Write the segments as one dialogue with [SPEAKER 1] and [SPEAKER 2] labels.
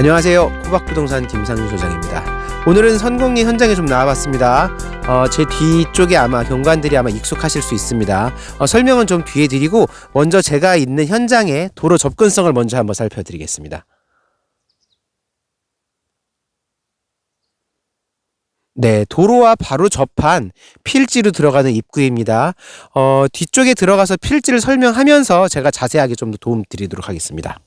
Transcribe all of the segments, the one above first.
[SPEAKER 1] 안녕하세요. 호박부동산 김상준 소장입니다. 오늘은 선공리 현장에 좀 나와봤습니다. 어, 제 뒤쪽에 아마 경관들이 아마 익숙하실 수 있습니다. 어, 설명은 좀 뒤에 드리고 먼저 제가 있는 현장의 도로 접근성을 먼저 한번 살펴드리겠습니다. 네, 도로와 바로 접한 필지로 들어가는 입구입니다. 어, 뒤쪽에 들어가서 필지를 설명하면서 제가 자세하게 좀 더 도움 드리도록 하겠습니다.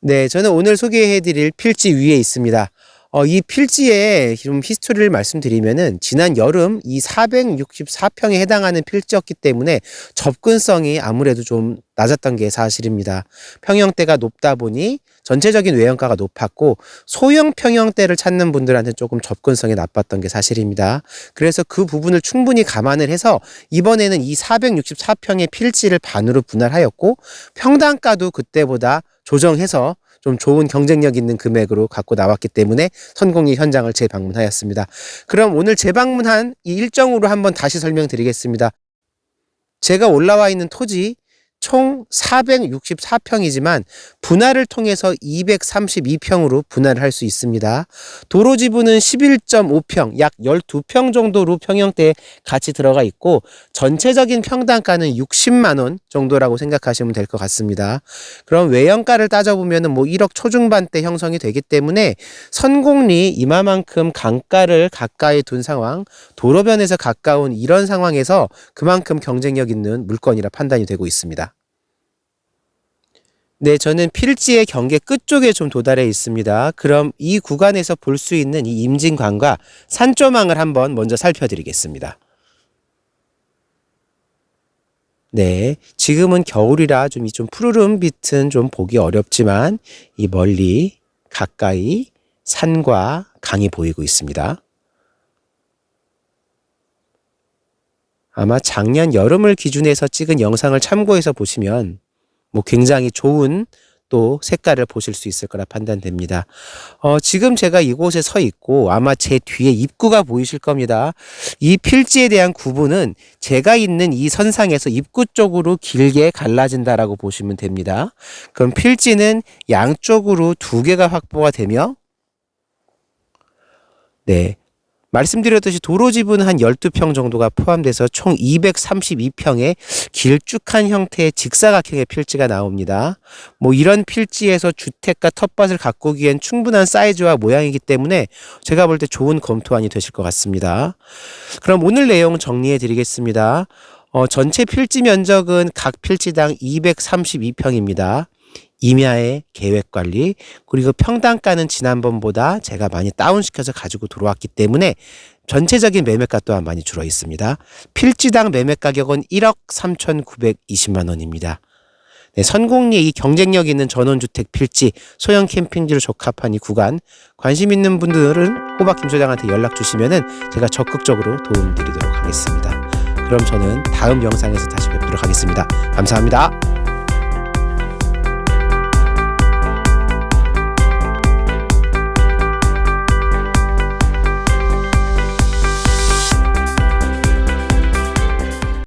[SPEAKER 1] 네, 저는 오늘 소개해드릴 필지 위에 있습니다. 어, 이 필지의 좀 히스토리를 말씀드리면은 지난 여름 이 464평에 해당하는 필지였기 때문에 접근성이 아무래도 좀 낮았던 게 사실입니다. 평형대가 높다 보니 전체적인 외형가가 높았고 소형 평형대를 찾는 분들한테 조금 접근성이 나빴던 게 사실입니다. 그래서 그 부분을 충분히 감안을 해서 이번에는 이 464평의 필지를 반으로 분할하였고 평당가도 그때보다 조정해서 좀 좋은 경쟁력 있는 금액으로 갖고 나왔기 때문에 선공리 현장을 재방문하였습니다. 그럼 오늘 재방문한 이 일정으로 한번 다시 설명드리겠습니다. 제가 올라와 있는 토지 총 464평이지만 분할을 통해서 232평으로 분할을 할 수 있습니다. 도로 지분은 11.5평, 약 12평 정도로 평형대에 같이 들어가 있고 전체적인 평당가는 60만 원 정도라고 생각하시면 될 것 같습니다. 그럼 외형가를 따져보면 뭐 1억 초중반대 형성이 되기 때문에 선공리 이마만큼 강가를 가까이 둔 상황, 도로변에서 가까운 이런 상황에서 그만큼 경쟁력 있는 물건이라 판단이 되고 있습니다. 네, 저는 필지의 경계 끝쪽에 좀 도달해 있습니다. 그럼 이 구간에서 볼 수 있는 이 임진관과 산조망을 한번 먼저 살펴드리겠습니다. 네, 지금은 겨울이라 좀 이 좀 푸르름 빛은 좀 보기 어렵지만 이 멀리 가까이 산과 강이 보이고 있습니다. 아마 작년 여름을 기준해서 찍은 영상을 참고해서 보시면 뭐 굉장히 좋은 또 색깔을 보실 수 있을 거라 판단됩니다. 어, 지금 제가 이곳에 서 있고 아마 제 뒤에 입구가 보이실 겁니다. 이 필지에 대한 구분은 제가 있는 이 선상에서 입구 쪽으로 길게 갈라진다라고 보시면 됩니다. 그럼 필지는 양쪽으로 두 개가 확보가 되며 네. 말씀드렸듯이 도로 지분 한 12평 정도가 포함돼서 총 232평의 길쭉한 형태의 직사각형의 필지가 나옵니다. 뭐 이런 필지에서 주택과 텃밭을 가꾸기엔 충분한 사이즈와 모양이기 때문에 제가 볼 때 좋은 검토안이 되실 것 같습니다. 그럼 오늘 내용 정리해 드리겠습니다. 어, 전체 필지 면적은 각 필지당 232평입니다. 임야의 계획 관리 그리고 평당가는 지난번보다 제가 많이 다운시켜서 가지고 들어왔기 때문에 전체적인 매매가 또한 많이 줄어 있습니다. 필지당 매매 가격은 1억 3,920만 원입니다. 네, 선공리의 이 경쟁력 있는 전원주택 필지 소형 캠핑지로 적합한 이 구간 관심 있는 분들은 호박 김 소장한테 연락 주시면은 제가 적극적으로 도움 드리도록 하겠습니다. 그럼 저는 다음 영상에서 다시 뵙도록 하겠습니다. 감사합니다.